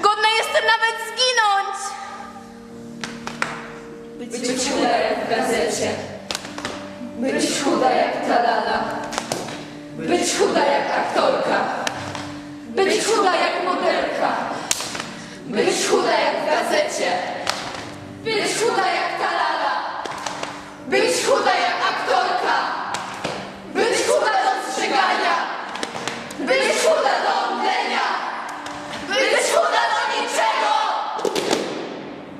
Godna jestem nawet zginąć! Być chuda jak w gazecie. Być chuda jak ta lala. Być chuda jak aktorka.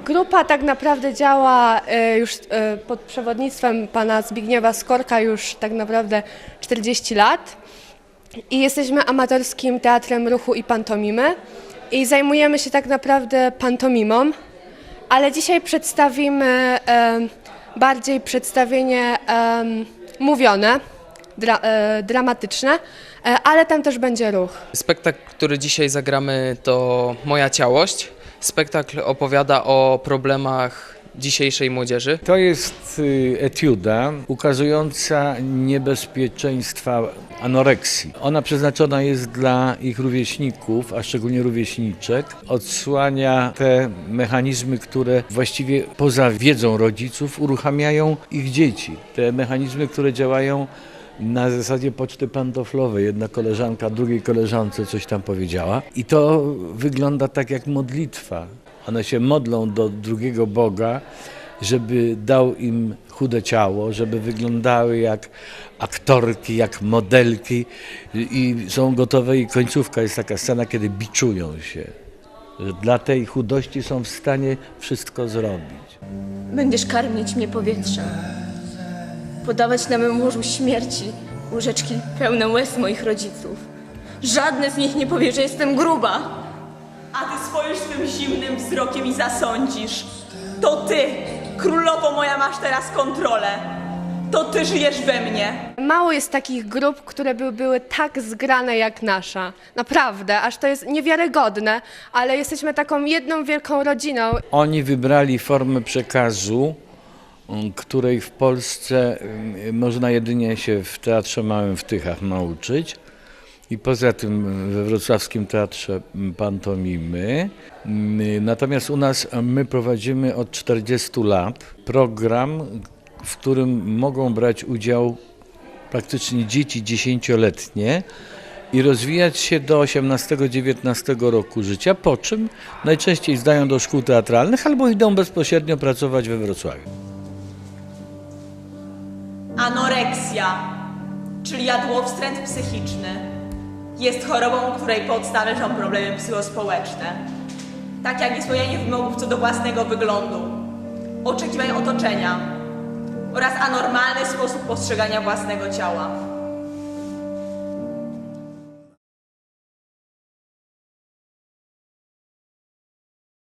Grupa tak naprawdę działa e, już e, pod przewodnictwem pana Zbigniewa Skorka już tak naprawdę 40 lat i jesteśmy amatorskim teatrem ruchu i pantomimy i zajmujemy się tak naprawdę pantomimą, ale dzisiaj przedstawimy e, bardziej przedstawienie mówione, dra, dramatyczne, ale tam też będzie ruch. Spektakl, który dzisiaj zagramy, to Moja Ciałość. Spektakl opowiada o problemach dzisiejszej młodzieży. To jest y, etiuda ukazująca niebezpieczeństwa anoreksji. Ona przeznaczona jest dla ich rówieśników, a szczególnie rówieśniczek. Odsłania te mechanizmy, które właściwie poza wiedzą rodziców uruchamiają ich dzieci. Te mechanizmy, które działają na zasadzie poczty pantoflowej. Jedna koleżanka drugiej koleżance coś tam powiedziała. I to wygląda tak jak modlitwa. One się modlą do drugiego Boga, żeby dał im chude ciało, żeby wyglądały jak aktorki, jak modelki i są gotowe i końcówka jest taka scena, kiedy biczują się. Dla tej chudości są w stanie wszystko zrobić. Będziesz karmić mnie powietrzem. Podawać na mym łożu śmierci łyżeczki pełne łez moich rodziców. Żadne z nich nie powie, że jestem gruba. A ty spojrzysz swym zimnym wzrokiem i zasądzisz. To ty, królowo moja, masz teraz kontrolę. To ty żyjesz we mnie. Mało jest takich grup, które by były tak zgrane jak nasza. Naprawdę, aż to jest niewiarygodne, ale jesteśmy taką jedną wielką rodziną. Oni wybrali formę przekazu, której w Polsce można jedynie się w Teatrze Małym w Tychach nauczyć. I poza tym we Wrocławskim Teatrze Pantomimy. Natomiast u nas my prowadzimy od 40 lat program, w którym mogą brać udział praktycznie dzieci dziesięcioletnie i rozwijać się do 18-19 roku życia, po czym najczęściej zdają do szkół teatralnych albo idą bezpośrednio pracować we Wrocławiu. Anoreksja, czyli jadłowstręt psychiczny, jest chorobą, której podstawy są problemy psychospołeczne. Tak jak niespełnianie wymogów co do własnego wyglądu, oczekiwań otoczenia oraz anormalny sposób postrzegania własnego ciała.